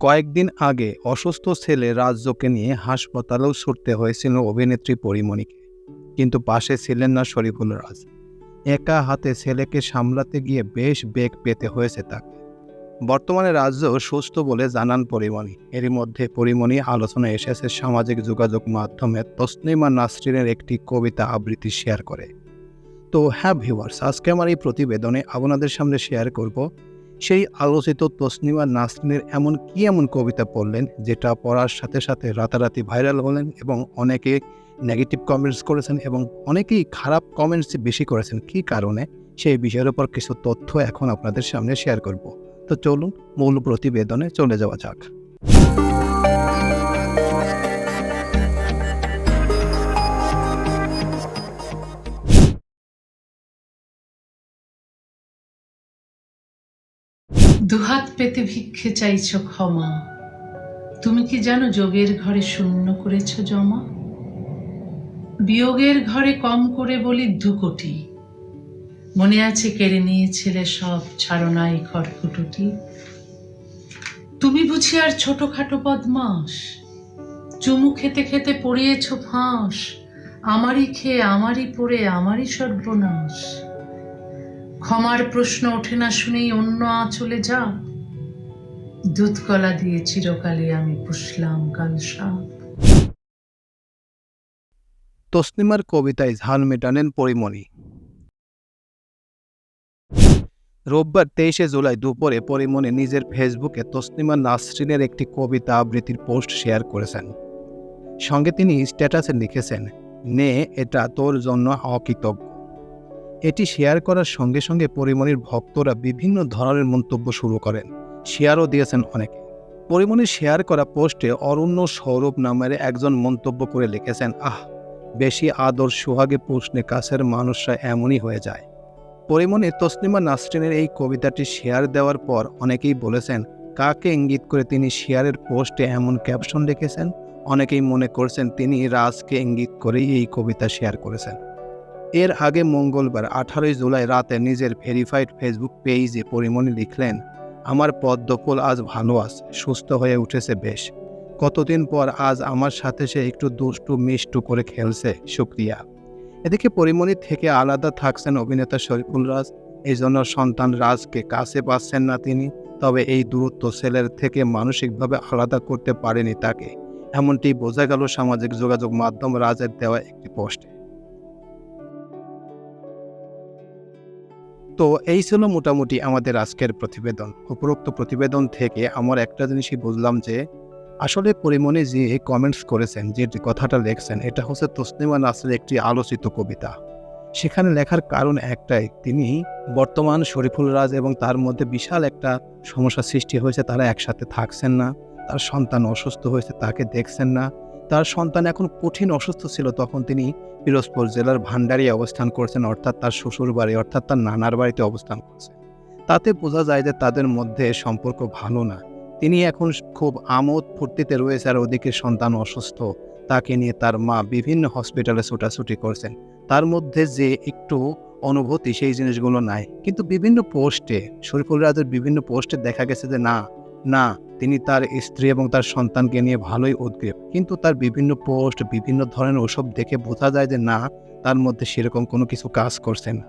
কয়েকদিন আগে অসুস্থ ছেলে রাজ্যকে নিয়ে হাসপাতালেও ছুটতে হয়েছিল অভিনেত্রী পরিমণিকে। কিন্তু পাশে ছিলেন না শরীফুল রাজ। একা হাতে ছেলেকে সামলাতে গিয়ে বেশ বেগ পেতে হয়েছে তাকে। বর্তমানে রাজ্য সুস্থ বলে জানান পরিমণি। এরই মধ্যে পরিমণি আলোচনায় এসেছে সামাজিক যোগাযোগ মাধ্যমে তসনিমা নাসরিনের একটি কবিতা আবৃত্তি শেয়ার করে। তো হ্যাঁ ভিউয়ার্স, আজকে আমার এই প্রতিবেদনে আপনাদের সামনে শেয়ার করব সেই আলোচিত তসনিমা নাসরিনের এমন কি এমন কবিতা পড়লেন যেটা পড়ার সাথে সাথে রাতারাতি ভাইরাল হলেন এবং অনেকে নেগেটিভ কমেন্টস করেছেন এবং অনেকেই খারাপ কমেন্টস বেশি করেছেন? কি কারণে? সেই বিষয়ের উপর কিছু তথ্য এখন আপনাদের সামনে শেয়ার করব। তো চলুন মূল প্রতিবেদনে চলে যাওয়া যাক। দুহাত পেতে ভিক্ষে চাইছ ক্ষমা। তুমি কি জানো যোগের ঘরে শূন্য করেছ জমা? বিয়োগের ঘরে কম করে বলি দু কোটি। মনে আছে কেড়ে নিয়েছিলে সব ছাড়নাই খড়কুটুটি। তুমি বুঝি আর ছোটখাটো বদমাস চুমু খেতে খেতে পড়িয়েছ ফাঁস। আমারই খেয়ে আমারই পড়ে আমারই সর্বনাশ। ক্ষমার প্রশ্ন ওঠে না শুনেই অন্য আঁচলে যা। দুধ কলা দিয়ে চিরকালে আমি পুষলাম কাল সাপ। তসনিমার কবিতায় ঝাল মেটানেন পরিমণি। রোববার তেইশে জুলাই দুপুরে পরিমণি নিজের ফেসবুকে তসলিমা নাসরিনের একটি কবিতা আবৃত্তির পোস্ট শেয়ার করেছেন। সঙ্গে তিনি স্ট্যাটাসে লিখেছেন, নে, এটা তোর জন্য অকৃতজ্ঞ। এটি শেয়ার করার সঙ্গে সঙ্গে পরিমণির ভক্তরা বিভিন্ন ধরনের মন্তব্য শুরু করেন। শেয়ারও দিয়েছেন অনেকে। পরিমণির শেয়ার করা পোস্টে অরণ্য সৌরভ নামের একজন মন্তব্য করে লিখেছেন, আহ, বেশি আদর সোহাগে প্রশ্নে কাছের মানুষরা এমনই হয়ে যায়। পরিমণি তসলিমা নাসরিনের এই কবিতাটি শেয়ার দেওয়ার পর অনেকেই বলেছেন, কাকে ইঙ্গিত করে তিনি শেয়ারের পোস্টে এমন ক্যাপশন লিখেছেন? অনেকেই মনে করছেন, তিনি রাজকে ইঙ্গিত করেই এই কবিতা শেয়ার করেছেন। এর আগে মঙ্গলবার আঠারোই জুলাই রাতে নিজের ভেরিফাইড ফেসবুক পেজে পরিমণি লিখলেন, আমার পদ্মফুল আজ ভালো আছে, সুস্থ হয়ে উঠেছে বেশ। কতদিন পর আজ আমার সাথে সে একটু দুষ্টু মিষ্টু করে খেলছে শুক্রিয়া এদিকে পরিমণি থেকে আলাদা থাকছেন অভিনেতা শরীফুল রাজ এই জন্য সন্তান রাজকে কাছে পাচ্ছেন না তিনি, তবে এই দূরত্ব ছেলের থেকে মানসিকভাবে আলাদা করতে পারেনি তাকে। এমনটি বোঝা গেল সামাজিক যোগাযোগ মাধ্যম রাজের দেওয়া একটি পোস্টে। তো এই ছিল মোটামুটি আমাদের আজকের প্রতিবেদন। উপরোক্ত প্রতিবেদন থেকে আমার একটা জিনিসই বুঝলাম যে, আসলে পরিমণি যে কমেন্টস করেছেন, যে কথাটা লেখছেন, এটা হচ্ছে তসলিমা নাসের একটি আলোচিত কবিতা। সেখানে লেখার কারণ একটাই, তিনি বর্তমান শরীফুল রাজ এবং তার মধ্যে বিশাল একটা সমস্যা সৃষ্টি হয়েছে, তারা একসাথে থাকছেন না, তার সন্তান অসুস্থ হয়েছে, তাকে দেখছেন না। তার সন্তান এখন কঠিন অসুস্থ ছিল, তখন তিনি পিরোজপুর জেলার ভান্ডারি অবস্থান করছেন, অর্থাৎ তার শ্বশুর বাড়ি, অর্থাৎ তার নানার বাড়িতে অবস্থান করছেন। তাতে বোঝা যায় যে তাদের মধ্যে সম্পর্ক ভালো না। তিনি এখন খুব আমোদ ফুর্তিতে রয়েছে আর ওদিকে সন্তান অসুস্থ। তাকে নিয়ে তার মা বিভিন্ন হসপিটালে ছোটাছুটি করছেন। তার মধ্যে যে একটু অনুভূতি সেই জিনিসগুলো নাই। কিন্তু বিভিন্ন পোস্টে, শরীফুল রাজের বিভিন্ন পোস্টে দেখা গেছে যে না না, তিনি তার স্ত্রী এবং তার সন্তানকে নিয়ে ভালোই উদ্গ্রীব। কিন্তু তার বিভিন্ন পোস্ট, বিভিন্ন ধরনের ওসব দেখে বোঝা যায় যে না, তার মধ্যে সেরকম কোনো কিছু কাজ করছে না।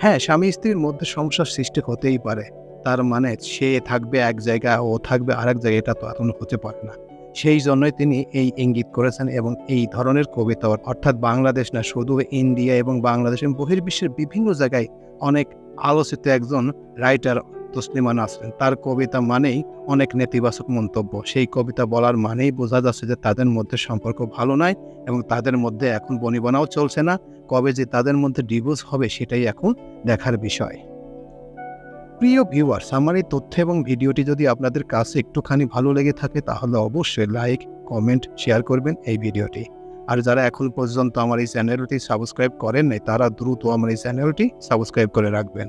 হ্যাঁ স্বামী স্ত্রীর মধ্যে সমস্যার সৃষ্টি হতেই পারে। তার মানে সে থাকবে এক জায়গায়, ও থাকবে আরেক জায়গায়, এটা তো এখন হতে পারে না। সেই জন্যই তিনি এই ইঙ্গিত করেছেন এবং এই ধরনের কবিতা, অর্থাৎ বাংলাদেশ না, শুধু ইন্ডিয়া এবং বাংলাদেশ এবং বহির্বিশ্বের বিভিন্ন জায়গায় অনেক আলোচিত একজন রাইটার তসলিমা নাসরিন। তার কবিতা মানেই অনেক নেতিবাচক মন্তব্য। সেই কবিতা বলার মানেই বোঝা যাচ্ছে যে তাদের মধ্যে সম্পর্ক ভালো নয় এবং তাদের মধ্যে এখন বনিবনাও চলছে না। কবে যে তাদের মধ্যে ডিভোর্স হবে সেটাই এখন দেখার বিষয়। প্রিয় ভিউয়ার্স আমার এই তথ্য এবং ভিডিওটি যদি আপনাদের কাছে একটুখানি ভালো লেগে থাকে, তাহলে অবশ্যই লাইক কমেন্ট শেয়ার করবেন এই ভিডিওটি। আর যারা এখন পর্যন্ত আমার এই চ্যানেলটি সাবস্ক্রাইব করেন নাই, তারা দ্রুত আমার এই চ্যানেলটি সাবস্ক্রাইব করে রাখবেন।